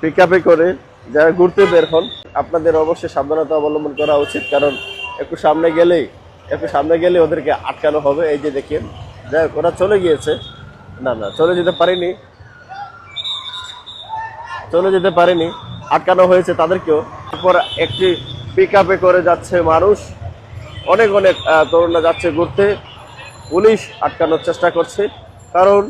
Pick আপে করে যারা ঘুরতে বের হন, আপনাদের অবশ্যই সাবধানতা অবলম্বন করা উচিত। কারণ একটু সামনে গেলেই, একটু সামনে গেলে ওদেরকে আটকানো হবে, এই যে দেখেন। যাই ওরা চলে গিয়েছে। না না, চলে যেতে পারেনি। চলে যেতে পারেনি। আটকানো হয়েছে তাদেরকেও। তারপর একটি পিক করে যাচ্ছে মানুষ। অনেক অনেক তরুণরা যাচ্ছে ঘুরতে। পুলিশ আটকানোর চেষ্টা করছে। কারণ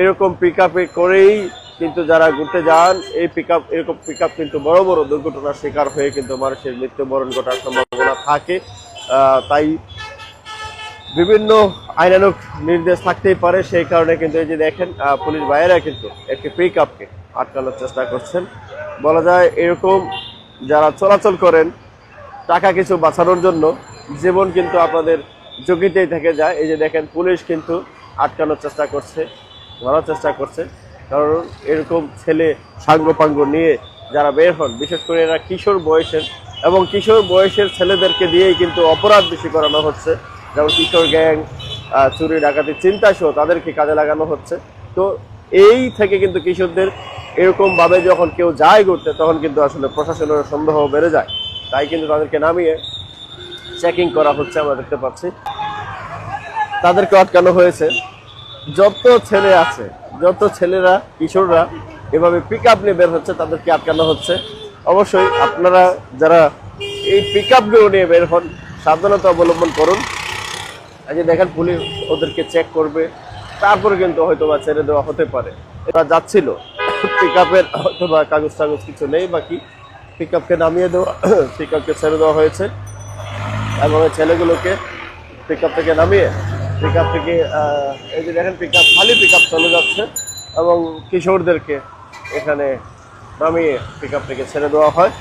এরকম পিক করেই কিন্তু যারা ঘুরতে যান, এই পিক এরকম পিক কিন্তু বড় বড় দুর্ঘটনার শিকার হয়ে কিন্তু মানুষের মৃত্যুবরণ ঘটার সম্ভাবনা থাকে। তাই বিভিন্ন আইনানুক নির্দেশ থাকতেই পারে, সেই কারণে কিন্তু এই যে দেখেন পুলিশ ভাইয়েরা কিন্তু একটি পিক আপকে আটকানোর চেষ্টা করছেন। বলা যায় এরকম যারা চলাচল করেন, টাকা কিছু বাঁচানোর জন্য জীবন কিন্তু আপনাদের ঝুঁকিতেই থেকে যায়। এই যে দেখেন, পুলিশ কিন্তু আটকানোর চেষ্টা করছে ধরার চেষ্টা করছে। কারণ এরকম ছেলে সাঙ্গপাঙ্গ নিয়ে যারা বের হন, বিশেষ করে এরা কিশোর বয়সের, এবং কিশোর বয়সের ছেলেদেরকে দিয়েই কিন্তু অপরাধ বেশি করানো হচ্ছে। যেমন কিশোর গ্যাং চুরি, ডাকাতি চিন্তা সহ তাদেরকে কাজে লাগানো হচ্ছে। তো এই থেকে কিন্তু কিশোরদের এরকমভাবে যখন কেউ যায় ঘুরতে, তখন কিন্তু আসলে প্রশাসনের সন্দেহ বেড়ে যায়। তাই কিন্তু তাদেরকে নামিয়ে চেকিং করা হচ্ছে, আমরা দেখতে পাচ্ছি। তাদেরকে আটকানো হয়েছে। যত ছেলে আছে, যত ছেলেরা, কিশোররা এভাবে পিক আপ নিয়ে বের হচ্ছে, তাদেরকে আটকানো হচ্ছে। অবশ্যই আপনারা যারা এই পিক আপগুলো নিয়ে বের হন, সাবধানতা অবলম্বন করুন। যে দেখেন পুলিশ ওদেরকে চেক করবে, তারপরে কিন্তু হয়তো বা ছেড়ে দেওয়া হতে পারে। এরা যাচ্ছিল পিক আপের হয়তো বা কাগজ টাগজ কিছু নেই, বাকি পিক আপকে নামিয়ে দেওয়া পিক আপকে ছেড়ে দেওয়া হয়েছে। এবং ছেলেগুলোকে পিক আপ থেকে নামিয়ে পিক আপ থেকে এই যে দেখেন পিক আপ খালি পিকআপ চলে যাচ্ছে এবং কিশোরদেরকে এখানে নামিয়ে পিকআপ থেকে ছেড়ে দেওয়া হয়।